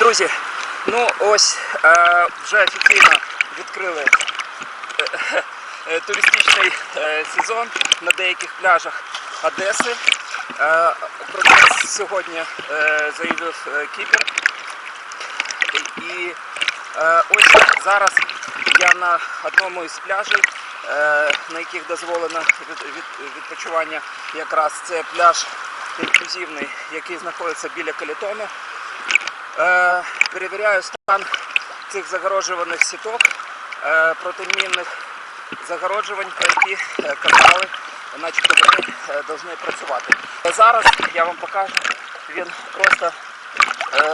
Друзі, ну ось е, вже офіційно відкрили е, е, туристичний е, сезон на деяких пляжах Одеси. Е, про це сьогодні е, заявив е, Кіпер. І е, ось зараз я на одному із пляжів, е, на яких дозволено від, від, відпочивання, якраз це пляж інклюзивний, який знаходиться біля Калітону. Е, перевіряю стан цих загороджуваних сіток е, протимінних загороджувань, про які е, казали, начебто вони повинні працювати. Зараз я вам покажу, він просто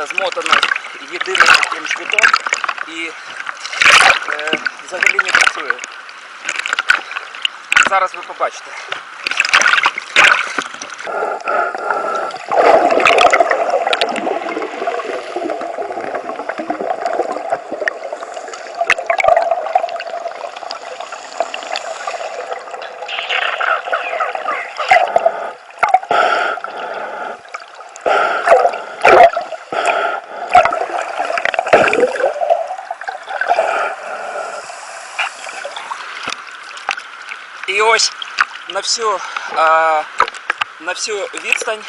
змотаний єдиним таким швітом і взагалі не працює. Зараз ви побачите. І ось на всю, а, на всю відстань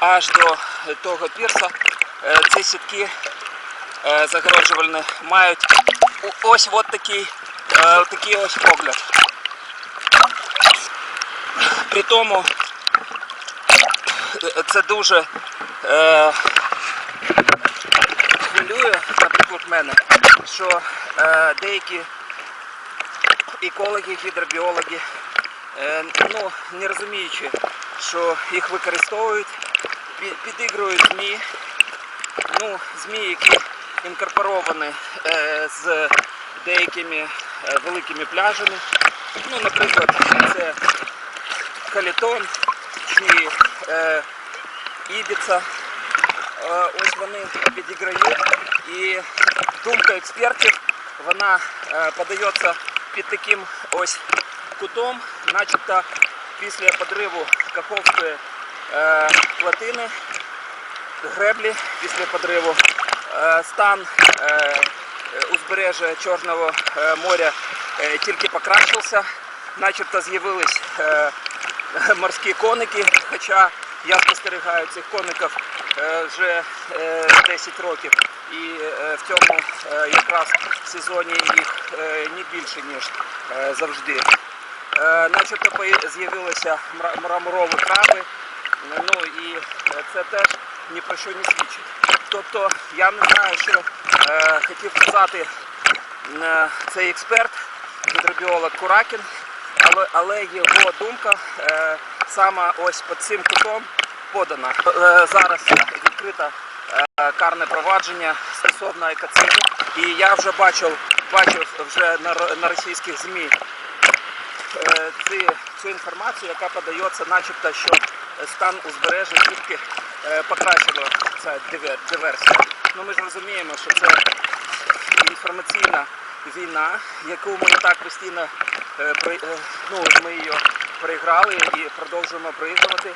аж до того пірса е, ці сітки е, загороджувальні мають ось от такий, е, такий ось погляд. При тому це дуже е, хвилює, наприклад, мене, що е, деякі екологи, гідробіологи, е, ну, не розуміючи, що їх використовують, підігрують ЗМІ, ну, ЗМІ, які інкорпоровані е, з деякими е, великими пляжами. Ну, наприклад, це Калітон чи е, Ібіца. Ось вони підіграють і думка експертів вона подається під таким ось кутом, начебто після подриву Каховської е, плотини, греблі після подриву, е, стан е, узбережжя Чорного е, моря е, тільки покращився, начебто з'явились е, морські коники, хоча я спостерігаю цих коників вже е, 10 років і е, в цьому е, якраз сезоні їх е, не більше, ніж е, завжди. Е, Начебто з'явилися мра- мраморові краби, ну і е, це теж ні про що не свідчить. Тобто я не знаю, що е, хотів сказати е, цей експерт, гідробіолог Куракін, але, але його думка е, саме ось під цим кутом подана. Е, зараз відкрито е, карне провадження стосовно екоциду. І я вже бачив, бачив вже на, російських ЗМІ е, ці, цю інформацію, яка подається, начебто, що стан узбережжя тільки е, покращила ця диверсія. Ну ми ж розуміємо, що це інформаційна війна, яку ми так постійно ну, ми її проіграли і продовжуємо проігрувати.